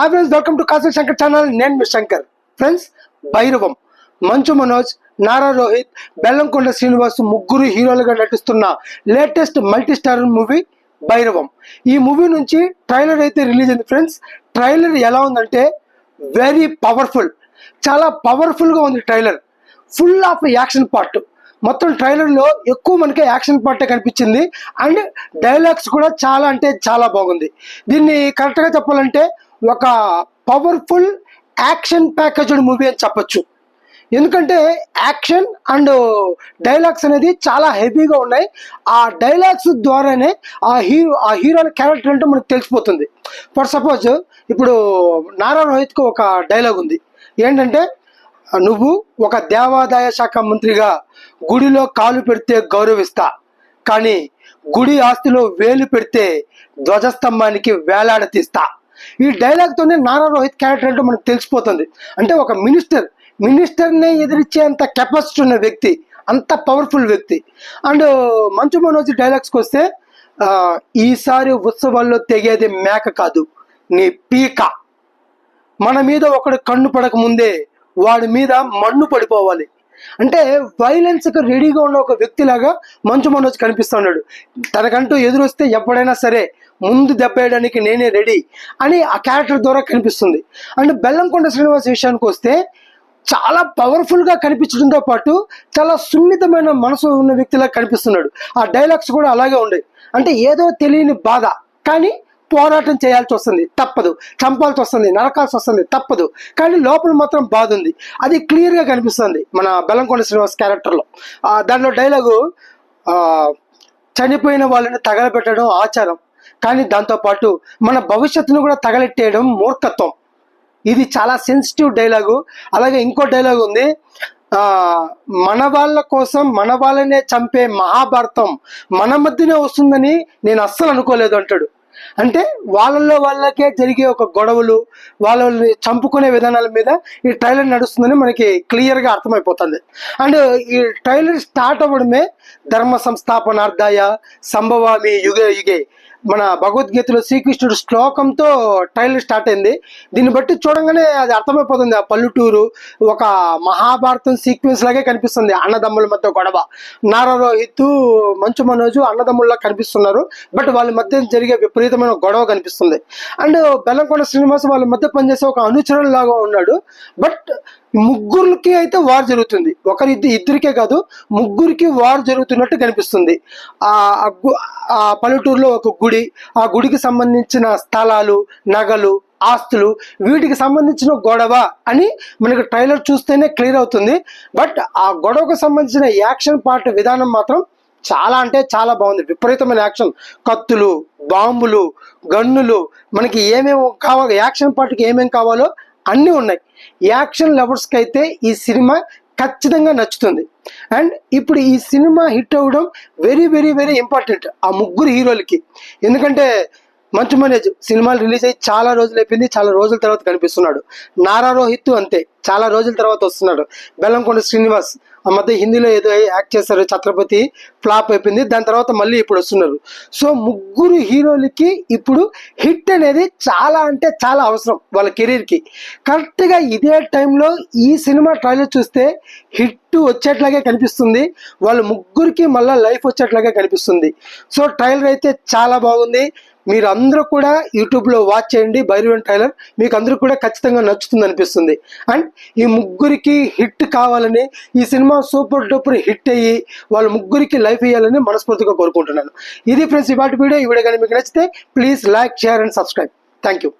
Hi friends welcome to Kashi Shankar channel నేను మీ Shankar friends Bhairavam Manchu Manoj Nara Rohit Bellamkonda Srinivas ముగ్గురు హీరోలుగా నటిస్తున్న latest multi star movie Bhairavam ఈ మూవీ నుంచి ట్రైలర్ అయితే రిలీజ్ అయింది ఫ్రెండ్స్ ట్రైలర్ ఎలా ఉందంటే వెరీ పవర్ఫుల్ చాలా పవర్ఫుల్గా ఉంది trailer full of action part మొత్తం ట్రైలర్లో ఎక్కువ మనకి యాక్షన్ పార్టే కనిపించింది. అండ్ డైలాగ్స్ కూడా చాలా అంటే చాలా బాగుంది. దీన్ని కరెక్ట్గా చెప్పాలంటే ఒక పవర్ఫుల్ యాక్షన్ ప్యాకేజ్డ్ మూవీ అని చెప్పొచ్చు. ఎందుకంటే యాక్షన్ అండ్ డైలాగ్స్ అనేది చాలా హెవీగా ఉన్నాయి. ఆ డైలాగ్స్ ద్వారానే ఆ హీరో ఆ హీరోల క్యారెక్టర్ అంటే మనకు తెలిసిపోతుంది. ఫర్ సపోజ్ ఇప్పుడు నారా రోహిత్కి ఒక డైలాగ్ ఉంది. ఏంటంటే నువ్వు ఒక దేవాదాయ శాఖ మంత్రిగా గుడిలో కాలు పెడితే గౌరవిస్తా. కానీ గుడి ఆస్తిలో వేలు పెడితే ధ్వజస్తంభానికి వేలాడ తీస్తా ఈ డైలాగ్తోనే నారా రోహిత్ క్యారెక్టర్ అంటే మనకు తెలిసిపోతుంది. అంటే ఒక మినిస్టర్ మినిస్టర్నే ఎదిరించేంత కెపాసిటీ ఉన్న వ్యక్తి అంత పవర్ఫుల్ వ్యక్తి. అండ్ మంచు మనోజ్ డైలాగ్స్కి వస్తే ఈసారి ఉత్సవాల్లో తెగేది మేక కాదు నీ పీక. మన మీద ఒకడు కన్ను పడక ముందే వాడి మీద మన్ను పడిపోవాలి. అంటే వైలెన్స్కి రెడీగా ఉన్న ఒక వ్యక్తిలాగా మంచు మనోజ్ కనిపిస్తున్నాడు తనకంటూ ఎదురొస్తే ఎప్పుడైనా సరే ముందు దెబ్బ వేయడానికి నేనే రెడీ అని ఆ క్యారెక్టర్ ద్వారా కనిపిస్తుంది. అండ్ బెల్లంకొండ శ్రీనివాస్ విషయానికి వస్తే చాలా పవర్ఫుల్గా కనిపించడంతో పాటు చాలా సున్నితమైన మనసు ఉన్న వ్యక్తిలా కనిపిస్తున్నాడు. ఆ డైలాగ్స్ కూడా అలాగే ఉన్నాయి అంటే ఏదో తెలియని బాధ కానీ పోరాటం చేయాల్సి వస్తుంది. తప్పదు. చంపాల్సి వస్తుంది. నరకాల్సి వస్తుంది. తప్పదు. కానీ లోపల మాత్రం బాధ ఉంది. అది క్లియర్గా కనిపిస్తుంది మన బెల్లంకొండ శ్రీనివాస్ క్యారెక్టర్లో. దాంట్లో డైలాగు చనిపోయిన వాళ్ళని తగలబెట్టడం ఆచారం. కానీ దాంతోపాటు మన భవిష్యత్తును కూడా తగలెట్టేయడం మూర్ఖత్వం. ఇది చాలా సెన్సిటివ్ డైలాగు అలాగే ఇంకో డైలాగ్ ఉంది. ఆ మన వాళ్ళ కోసం మన వాళ్ళనే చంపే మహాభారతం మన మధ్యనే వస్తుందని నేను అస్సలు అనుకోలేదు అంటాడు. అంటే వాళ్ళల్లో వాళ్ళకే జరిగే ఒక గొడవలు వాళ్ళని చంపుకునే విధానాల మీద ఈ ట్రైలర్ నడుస్తుందని మనకి క్లియర్గా అర్థమైపోతుంది. అండ్ ఈ ట్రైలర్ స్టార్ట్ అవ్వడమే ధర్మ సంస్థాపనార్థాయ సంభవామి యుగే యుగే. మన భగవద్గీతలో శ్రీకృష్ణుడు శ్లోకంతో టైలర్ స్టార్ట్ అయింది. దీన్ని బట్టి చూడంగానే అది అర్థమైపోతుంది. ఆ పల్లెటూరు ఒక మహాభారతం సీక్వెన్స్ లాగే కనిపిస్తుంది. అన్నదమ్ముల మధ్య గొడవ. నారా రోహిత్ మంచు మనోజు అన్నదమ్ముల్లా కనిపిస్తున్నారు. బట్ వాళ్ళ మధ్య జరిగే విపరీతమైన గొడవ కనిపిస్తుంది. అండ్ బెల్లంకొండ శ్రీనివాస్ వాళ్ళ మధ్య పనిచేసే ఒక అనుచరుడు లాగా ఉన్నాడు. బట్ ముగ్గురికి అయితే వార్ జరుగుతుంది. ఒకరి ఇద్దరికే కాదు ముగ్గురికి వార్ జరుగుతున్నట్టు కనిపిస్తుంది. ఆ పల్లెటూరులో ఒక గుడి ఆ గుడికి సంబంధించిన స్థలాలు నగలు ఆస్తులు వీటికి సంబంధించిన గొడవ అని మనకు ట్రైలర్ చూస్తేనే క్లియర్ అవుతుంది. బట్ ఆ గొడవకు సంబంధించిన యాక్షన్ పార్ట్ విధానం మాత్రం చాలా అంటే చాలా బాగుంది. విపరీతమైన యాక్షన్. కత్తులు బాంబులు గన్నులు మనకి ఏమేమి కావాలి యాక్షన్ పార్ట్కి ఏమేమి కావాలో అన్నీ ఉన్నాయి. యాక్షన్ లవర్స్కి అయితే ఈ సినిమా ఖచ్చితంగా నచ్చుతుంది. అండ్ ఇప్పుడు ఈ సినిమా హిట్ అవ్వడం వెరీ వెరీ వెరీ ఇంపార్టెంట్ ఆ ముగ్గురు హీరోలకి. ఎందుకంటే మంచు మనేజ్ సినిమాలు రిలీజ్ అయ్యి చాలా రోజులు అయిపోయింది చాలా రోజుల తర్వాత కనిపిస్తున్నాడు. నారా రోహిత్ అంతే. చాలా రోజుల తర్వాత వస్తున్నాడు. బెల్లంకొండ శ్రీనివాస్ ఆ మధ్య హిందీలో ఏదో యాక్ట్ చేశారు ఛత్రపతి ఫ్లాప్ అయిపోయింది. దాని తర్వాత మళ్ళీ ఇప్పుడు వస్తున్నారు. సో ముగ్గురు హీరోలకి ఇప్పుడు హిట్ అనేది చాలా అంటే చాలా అవసరం వాళ్ళ కెరీర్కి. కరెక్ట్గా ఇదే టైంలో ఈ సినిమా ట్రైలర్ చూస్తే హిట్ వచ్చేట్లాగే కనిపిస్తుంది. వాళ్ళ ముగ్గురికి మళ్ళీ లైఫ్ వచ్చేట్లాగే కనిపిస్తుంది. సో ట్రైలర్ అయితే చాలా బాగుంది. మీరు అందరూ కూడా యూట్యూబ్లో వాచ్ చేయండి. భైరవన్ ట్రైలర్ మీకు అందరూ కూడా ఖచ్చితంగా నచ్చుతుంది అనిపిస్తుంది. అండ్ ఈ ముగ్గురికి హిట్ కావాలని ఈ సినిమా సూపర్ డూపర్ హిట్ అయ్యి వాళ్ళ ముగ్గురికి లైఫ్ ఇవ్వాలని మనస్ఫూర్తిగా కోరుకుంటున్నాను. ఇది ఫ్రెండ్స్ ఇవాటి వీడియో ఈ వీడియో కానీ మీకు నచ్చితే please like share and subscribe. Thank you